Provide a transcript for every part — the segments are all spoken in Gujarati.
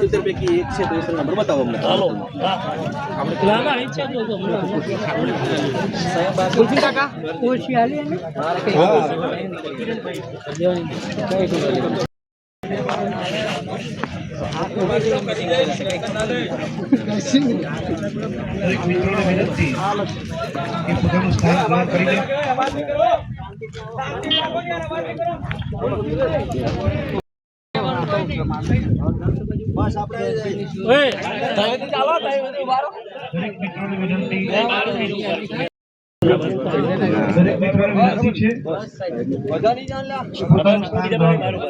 સિત્તેર પૈકી એક છે તો એ નંબર બતાવો અમને પોતાનું સ્થાન ગ્રહણ કરી લે દરેક મિત્રોને વિનંતી સ્થાન ગ્રહણ કરો.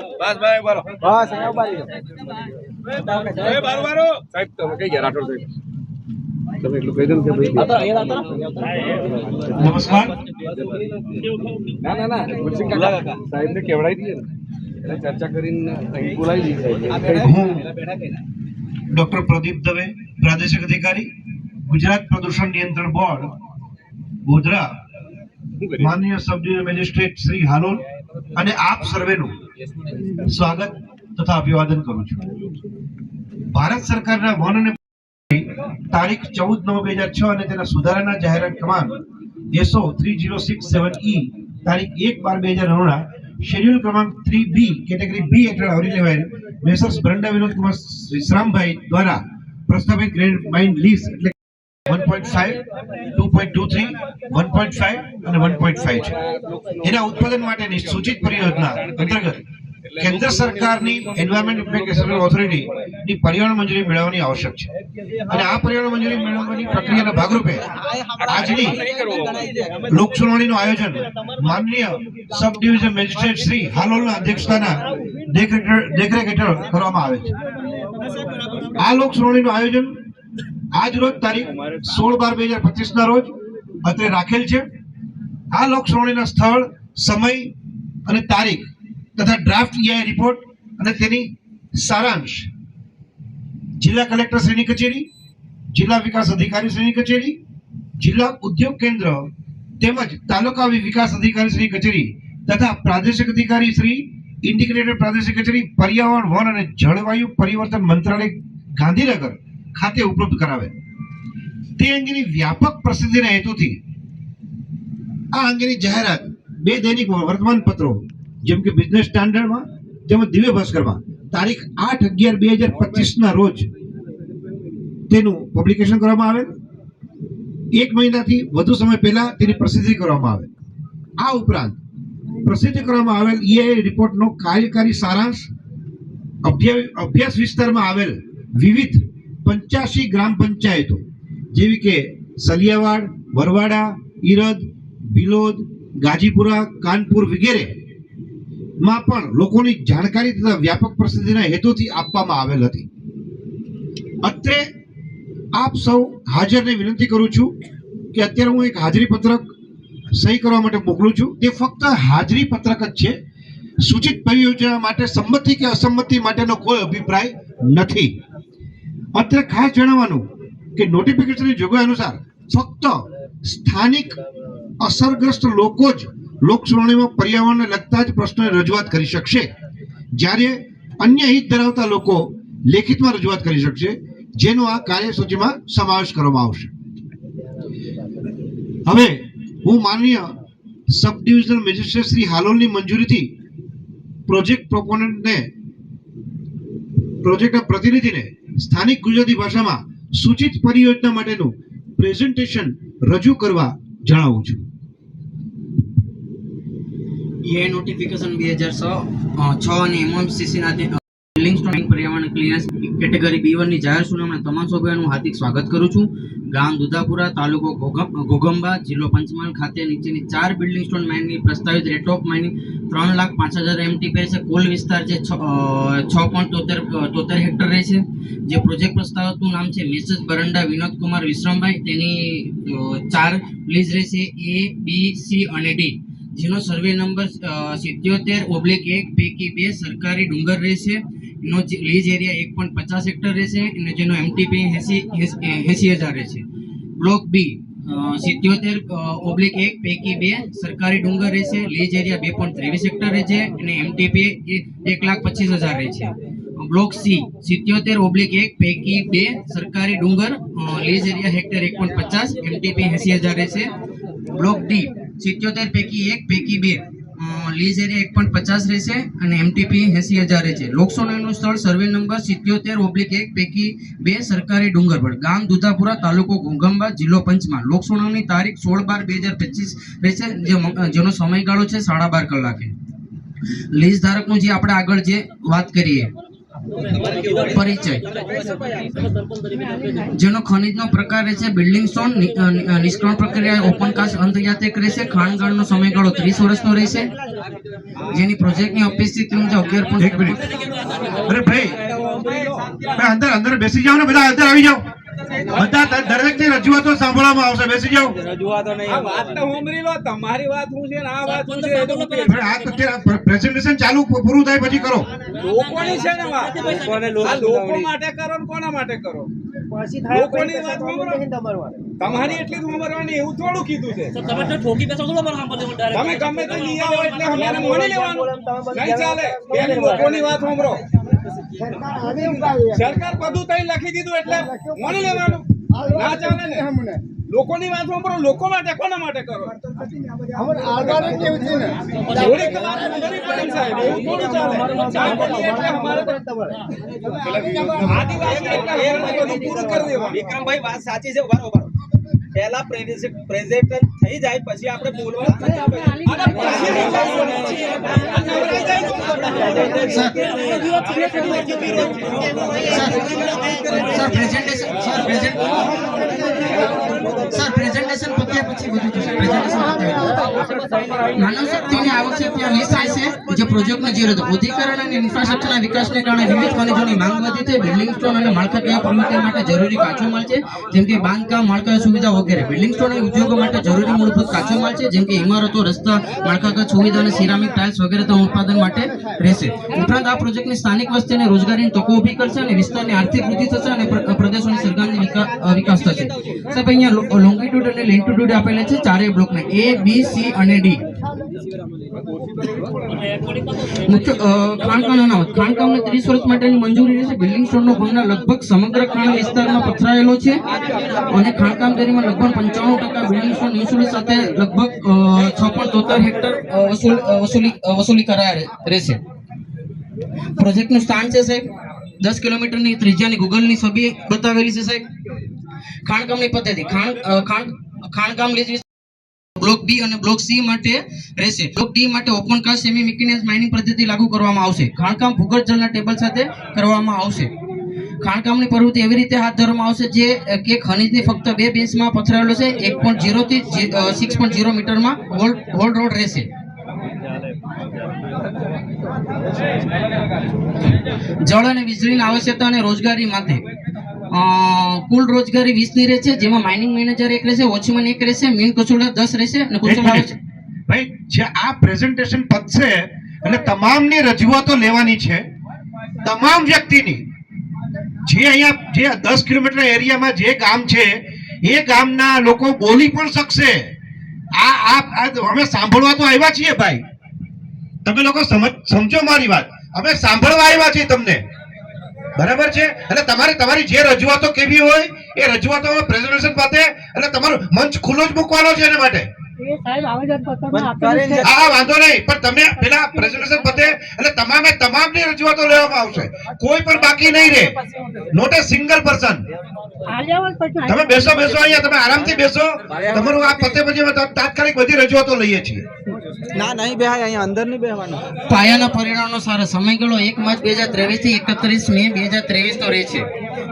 નમસ્કાર સાહેબને કેવડાવી ને એટલે ચર્ચા કરીને અહીં ડોક્ટર પ્રદીપ દવે, પ્રાદેશિક અધિકારી, ગુજરાત પ્રદૂષણ નિયંત્રણ બોર્ડ ગોધરા માનનીય સબ મેજિસ્ટ્રેટ શ્રી હાલોલ અને આપ સર્વેનું સ્વાગત તથા અભિવાદન કરું છું. ભારત સરકારના વન અને તારીખ ચૌદ નવ બે હજાર છ અને તેના સુધારાના જાહેરાત ક્રમાંક S O three zero six seven E તારીખ એક બાર બે હજાર નવના શેડ્યુલ ક્રમાંક થ્રી બી કેટેગરી બી હેઠળ આવરી લેવાયેલ મેસર્સ બ્રંડા વિનોદ કુમાર વિશ્રામભાઈ દ્વારા પ્રસ્થાપિત ગ્રેડ માઇન્ડ લીઝ એટલે one point five two point two three one point five અને વન પોઈન્ટ ફાઈવ છે. એના ઉત્પાદન માટેની સૂચિત પરિયોજના અંતર્ગત કેન્દ્ર સરકારની એન્વાયરમેન્ટ ઓથોરિટી પર્યાવરણ મંજૂરી મેળવવાની આવશ્યક છે. અને આ પર્યાવરણ મંજૂરી મેળવવાની પ્રક્રિયાના ભાગરૂપે આજની લોકસુનાવણીનું આયોજન માનનીય સબ ડિવિઝન મેજિસ્ટ્રેટ શ્રી હાલોલના અધ્યક્ષતાના દેખરેખ હેઠળ કરવામાં આવે છે. આ લોકસુનાવણીનું આયોજન આજ રોજ તારીખ સોળ બાર બે હજાર પચીસ ના રોજ અત્રે રાખેલ છે. આ લોકસુનાવણીના સ્થળ, સમય અને તારીખ તથા ડ્રાફ્ટ ઈઆઈ રિપોર્ટ અને તેની સારાંશ જિલ્લા કલેક્ટર શ્રીની કચેરી, જિલ્લા વિકાસ અધિકારી શ્રીની કચેરી, જિલ્લા ઉદ્યોગ કેન્દ્ર તેમજ તાલુકા વિકાસ અધિકારી શ્રી કચેરી તથા પ્રાદેશિક અધિકારી શ્રી ઇન્ડિગ્રેટેડ પ્રાદેશિક કચેરી, પર્યાવરણ, વન અને જળવાયુ પરિવર્તન મંત્રાલય ગાંધીનગર ખાતે ઉપલબ્ધ કરાવે. તે અંગેની વ્યાપક પ્રસિદ્ધિના હેતુથી આ અંગેની જાહેરાત બે દૈનિક વર્તમાન પત્રો જેમ કે બિઝનેસ સ્ટાન્ડર્ડમાં તેમજ દિવ્ય ભાસ્કરમાં, તારીખ આઠ અગિયાર બે હજાર પચીસના રોજ તેનું પબ્લિકેશન કરવામાં આવેલ. એક મહિનાથી વધુ સમય પહેલા તેની પ્રસિદ્ધિ કરવામાં આવે આ ઉપરાંત પ્રસિદ્ધ કરવામાં આવેલ ઈઆઈ રિપોર્ટનો કાર્યકારી સારાંશ અભ્યા- અભ્યાસ વિસ્તારમાં આવેલ વિવિધ પંચ્યાસી ગ્રામ પંચાયતો, જેવી કે સલિયાવાડ, વરવાડા, ઈરદ, ભિલોદ, ગાજીપુરા, કાનપુર વગેરે માં પણ લોકોની જાણકારી તથા વ્યાપક પ્રસિદ્ધિના હેતુથી આપવામાં આવેલ હતી. અત્રે આપ સૌ હાજરને વિનંતી કરું છું કે અત્યારે હું એક હાજરી પત્રક સહી કરવા માટે મોકલું છું. તે ફક્ત હાજરી પત્રક જ છે. સૂચિત પરિયોજના માટે સંમતિ કે અસંમતિ માટેનો કોઈ અભિપ્રાય નથી. અત્રે ખાસ જણાવવાનું કે નોટિફિકેશનની જોગવાઈ અનુસાર ફક્ત સ્થાનિક અસરગ્રસ્ત લોકો જ લોકસુનાવણીમાં પર્યાવરણને લગતા જ પ્રશ્નોની રજૂઆત કરી શકશે. જ્યારે અન્ય હિત ધરાવતા લોકો લેખિતમાં રજૂઆત કરી શકશે, જેનો આ કાર્યસૂચિમાં સમાવેશ કરવામાં આવશે. હવે હું માનનીય સબ ડિવિઝનલ મેજિસ્ટ્રેટ શ્રી હાલોલની મંજૂરીથી પ્રોજેક્ટ પ્રોપોનન્ટને પ્રોજેક્ટના પ્રતિનિધિને સ્થાનિક ગુજરાતી ભાષામાં સૂચિત પરિયોજના માટેનું પ્રેઝન્ટેશન રજૂ કરવા જણાવું છું. એ નોટિફિકેશન બે હજાર છ અને એમએમસીસીના બિલ્ડિંગ સ્ટોરિંગ પર્યાવરણ ક્લિયરન્સ કેટેગરી બી વનની જાહેર સુનાવણી તમામ સભ્યોનું હાર્દિક સ્વાગત કરું છું. ગામ દુધાપુરા, તાલુકો ઘોઘંબા જિલ્લો પંચમહાલ ખાતે નીચેની ચાર બિલ્ડિંગ સ્ટોન માઇનની પ્રસ્તાવિત રેટ ઓફ માઇનિંગ ત્રણ લાખ પાંચ હજાર એમટી પે છે. કુલ વિસ્તાર જે છ પોઈન્ટ તોતેર તોતેર હેક્ટર રહે છે. જે પ્રોજેક્ટ પ્રસ્તાવકનું નામ છે મિસેસ બરંડા વિનોદ કુમાર વિશ્રમભાઈ. તેની ચાર પ્લીઝ રહેશે એ બી સી અને ડી જેનો સર્વે નંબર સિત્યોતેર ઓબ્લિક એક પૈકી બે સરકારી ડુંગર રહેશે એનો જે લીઝ એરિયા એક પોઈન્ટ પચાસ હેક્ટર રહેશે અને જેનો એમટીપી એસી એસી હજાર રહેશે. બ્લોક બી સિત્યોતેર ઓબ્લિક એક, પૈકી બે સરકારી ડુંગર રહેશે, લીઝ એરિયા બે પોઈન્ટ ત્રેવીસ હેક્ટર રહેશે અને એમટીપી એક લાખ પચીસ હજાર રહેશે. બ્લોક સી સિત્યોતેર, ઓબ્લિક એક, પૈકી બે સરકારી ડુંગર લીઝ એરિયા હેક્ટર એક પોઈન્ટ પચાસ એમટીપી એસી હજાર રહેશે. બ્લોક ડી સિત્યોતેર, પૈકી એક, પૈકી બે લીઝ એરિયા એક પોઈન્ટ પચાસ રહેશે અને એમટીપી એસી હજાર રહેશે. લોકસોનાનું સ્થળ સર્વે નંબર સિત્યોતેર ઓબ્લિક એક પૈકી બે સરકારી ડુંગર પર ગામ દુધાપુરા તાલુકો ઘોંઘાંબા જિલ્લો પંચમહાલ. લોકસોનાની તારીખ સોળ બાર બે હજાર પચીસ રહેશે. જેનો સમયગાળો છે સાડા બાર કલાકે. લીઝ ધારકનું જે આપણે આગળ જે વાત કરીએ પરિચય. જેનો ખનિજનો પ્રકાર રહેશે બિલ્ડિંગ સ્ટોન નિ- અ, નિ- અ, નિષ્કર્ષણ પ્રક્રિયા ઓપન કાસ્ટ અંતર્યાતિક રહેશે ખાણગાળનો સમયગાળો ત્રીસ વર્ષનો રહેશે જેની પ્રોજેક્ટની ઉપસ્થિતિ મુજબ અગિયાર પોઈન્ટ અરે ભાઈ, અંદર અંદર બેસી જાઓ ને બધા અંદર આવી જાઓ. બધા દરેકની રજૂઆતો સાંભળવામાં આવશે. બેસી જાઓ. રજૂઆતો નહીં. વાત તો સાંભળી લો. તમારી વાત શું છે આ વાત શું છે એ તો હું કહે. પણ આ પ્રેઝન્ટેશન ચાલુ પૂરું થાય પછી કરો. લોકોની છે ને વાત. લોક માટે કરો ને કોના માટે કરો? લોકોની વાત સાંભળો. તમારી એટલી સાંભળવાની એવું થોડું કીધું છે. તમે ગમે તે લઈ આવો એટલે અમે એને માની લેવાનું. નહીં ચાલે. લોકોની વાત સાંભળો. સરકાર બધું તઈ લખી દીધું એટલે મને લેવાનું. ના ચાલે ને. લોકોની વાત સાંભળો લોકો માટે કોના માટે કરો? પડે સાહેબ એવું થોડું ચાલે. આદિવાસી એટલે બધું પૂરું વિક્રમભાઈ વાત સાચી છે બરોબર પહેલા પ્રેઝન્ટ થઈ જાય પછી આપણે બોલવા અને પછી નવરાઈ જાય તો sir presentation sir present sir presentation અને અને કાચો માલ છે? જેમ કે સુવિધા વગેરે. બિલ્ડિંગ સ્ટોન અને માટે જરૂરી મૂળભૂત કાચો માલ જેમ કે ઇમારતો, રસ્તા માળખાગત સુવિધા અને સિરામિક ટાઇલ્સ વગેરે ઉત્પાદન માટે રહેશે. ઉપરાંત આ પ્રોજેક્ટની સ્થાનિક વસ્તીને રોજગારીની તકો ઊભી કરશે અને વિસ્તારની આર્થિક વૃદ્ધિ થશે અને પ્ર- પ્રદેશોની સરકારની વિકાસ થશે. સાહેબ, અહીંયા લોંગિટ્યુડ અને લેન્ટિટ્યુડ આપેલા છે ચારેય બ્લોકને. એ બી સી અને ડી મુખ્ય ખાણકામને ત્રીસ વર્ષ માટેની મંજૂરી રહેશે. બિલ્ડિંગ સ્ટોનનો ભંગાર લગભગ સમગ્ર ખાણ વિસ્તારમાં પથરાયેલો છે અને ખાણકામ દરમિયાન લગભગ પંચાણું ટકા બિલ્ડિંગ સ્ટોન વસૂલ વસૂલી રહેશે. પ્રોજેક્ટનું સ્થાન છે દસ કિલોમીટરની ત્રિજ્યાની ગૂગલની છબી બતાવેલી છે સાહેબ. ખાણકામની પદ્ધતિ. ખાણ ખાણ ખાણકામ લીઝ બ્લોક બી અને બ્લોક સી માટે રહેશે. બ્લોક ડી માટે open cast semi mechanise mining પદ્ધતિ લાગુ કરવામાં આવશે. ખાણકામ ભૂગર્ભ જળના ટેબલ સાથે કરવામાં આવશે. ખાણકામની પ્રવૃત્તિ એવી રીતે હાથ ધરવામાં આવશે જે કે ખનિજની ફક્ત બે બેન્ચમાં પથરાયેલો છે. એક પોઈન્ટ જીરોથી સિક્સ પોઈન્ટ જીરો મીટરમાં હોલ હોલ રોડ રહેશે. જળ અને વીજળીની આવશ્યકતા અને રોજગારી માટે કુલ રોજગારી વીસની રહેશે જેમાં માઇનિંગ મેનેજર એક રહેશે વોચમેન એક રહેશે મીન કચોડા દસ રહેશે અને ભાઈ જે આ પ્રેઝન્ટેશન પતશે અને તમામની રજૂઆતો લેવાની છે તમામ વ્યક્તિની. જે અહીંયા જે દસ કિલોમીટર એરિયામાં જે ગામ છે એ ગામના લોકો બોલી પણ શકશે. આ આ આ અમે સાંભળવા તો આવ્યા છીએ ભાઈ. તમે લોકો સમજ સમજો મારી વાત. અમે સાંભળવા આવ્યા છીએ તમને. બરાબર છે? અને તમારે તમારી જે રજૂઆતો કેવી હોય એ રજૂઆતો પ્રેઝન્ટેશન પાસે અને તમારું મંચ ખુલ્લો જ મૂકવાનો છે એના માટે. હા હા વાંધો નહીં. પણ તમે પેલા પ્રેઝન્ટેશન પતે એટલે તમામે તમામની રજૂઆતો લેવામાં આવશે. કોઈ પણ બાકી નહીં રહે. નોટ એ સિંગલ પર્સન તમે બેસો બેસો અહીંયા. તમે આરામથી બેસો. તમારું આ પતે પછી તાત્કાલિક બધી રજૂઆતો લઈએ છીએ. ના નહીં બેહાય અહીંયા અંદર નહીં બેહવાનું. પાયાના પરિણામનો સારો સમયગાળો એક માર્ચ બે હજાર ત્રેવીસથી એકત્રીસ મે બે હજાર ત્રેવીસ નો રહે છે.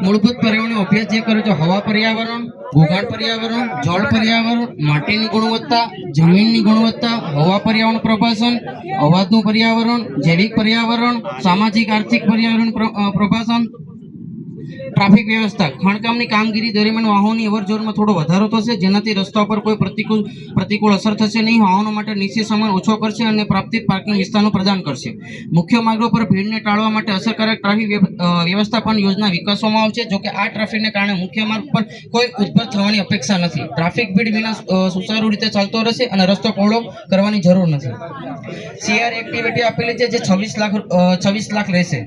મૂળભૂત પર્યાવરણનો અભ્યાસ જે કર્યો છે હવા પર્યાવરણ ભૂગોળ પર્યાવરણ જળ પર્યાવરણ માટીની ગુણવત્તા જમીનની ગુણવત્તા હવા પર્યાવરણ પ્રભાસન અવાજનું પર્યાવરણ જૈવિક પર્યાવરણ સામાજિક આર્થિક પર્યાવરણ પ્ર- અ, પ્રભાષણ ટ્રાફિક વ્યવસ્થા, ખાણકામની કામગીરી દરમિયાન વાહનોની અવરજવરમાં થોડો વધારો થશે, જેનાથી રસ્તા પર કોઈ પ્રતિકૂળ પ્રતિકૂળ અસર થશે નહીં. વાહનો માટે નિશ્ચિત સમય ઓછો કરશે અને પ્રાપ્તિ પાર્કિંગ વિસ્તારનું પ્રદાન કરશે. મુખ્ય માર્ગો પર ભીડને ટાળવા માટે અસરકારક ટ્રાફિક વ્યવસ્થાપન યોજના વિકસવામાં આવશે જોકે આ ટ્રાફિકને કારણે મુખ્ય માર્ગ પર કોઈ ઉદ્ભવ થવાની અપેક્ષા નથી. ટ્રાફિક ભીડ વિના સુચારુ રીતે ચાલતો રહેશે અને રસ્તો પહોળો કરવાની જરૂર નથી. સીઆર એક્ટિવિટી આપેલી છે જે છવ્વીસ લાખ છવ્વીસ લાખ રહેશે.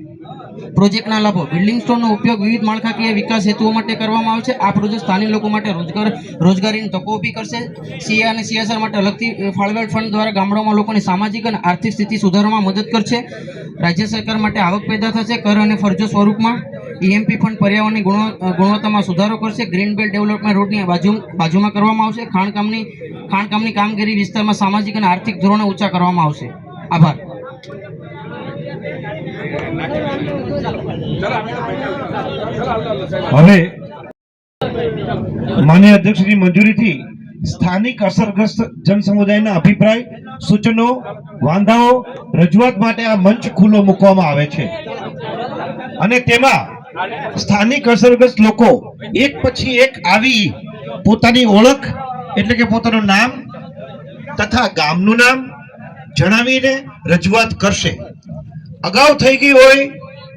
પ્રોજેક્ટના લાભો. બિલ્ડિંગ સ્ટોનનો ઉપયોગ વિવિધ માળખાકીય વિકાસ હેતુઓ માટે કરવામાં આવશે. આ પ્રોજેક્ટ સ્થાનિક લોકો માટે રોજગાર, રોજગારીની તકો ઊભી કરશે. સીએ અને સીએસઆર માટે અલગથી ફાળવેલ ફંડ દ્વારા ગામડામાં લોકોની સામાજિક અને આર્થિક સ્થિતિ સુધારવામાં મદદ કરશે. રાજ્ય સરકાર માટે આવક પેદા થશે કર અને ફરજો સ્વરૂપમાં. ઈએમપી ફંડ પર્યાવરણની ગુણવત્તામાં સુધારો કરશે. ગ્રીન બેલ્ટ ડેવલપમેન્ટ રોડની બાજુ, બાજુમાં કરવામાં આવશે. ખાણકામની ખાણકામની કામગીરી વિસ્તારમાં સામાજિક અને આર્થિક ધોરણો ઊંચા કરવામાં આવશે. આભાર. હવે માન્ય અધ્યક્ષની મંજૂરીથી સ્થાનિક અસરગ્રસ્ત જનસમુદાયના અભિપ્રાય, સૂચનો, વાંધાઓ, રજૂઆત માટે આ મંચ ખુલ્લો મૂકવામાં આવે છે. અને તેમાં સ્થાનિક અસરગ્રસ્ત લોકો એક પછી એક આવી પોતાની ઓળખ, એટલે કે પોતાનું નામ તથા ગામનું નામ જણાવીને રજૂઆત કરશે. અગાઉ થઈ ગઈ હોય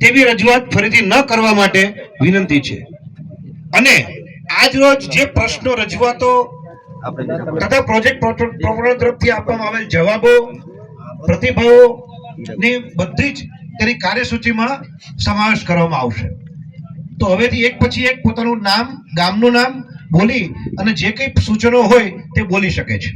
તેવી રજૂઆત ફરીથી ન કરવા માટે વિનંતી છે. અને આજ રોજ જે પ્રશ્નો, રજૂઆતો તથા પ્રોજેક્ટ પ્રોપોઝલ તરફથી આપવામાં આવેલ જવાબો, પ્રતિભાવો ની બધી જ તેની કાર્યસૂચિમાં સમાવેશ કરવામાં આવશે. તો હવેથી એક પછી એક પોતાનું નામ, ગામનું નામ બોલી અને જે કંઈ સૂચનો હોય તે બોલી શકે છે.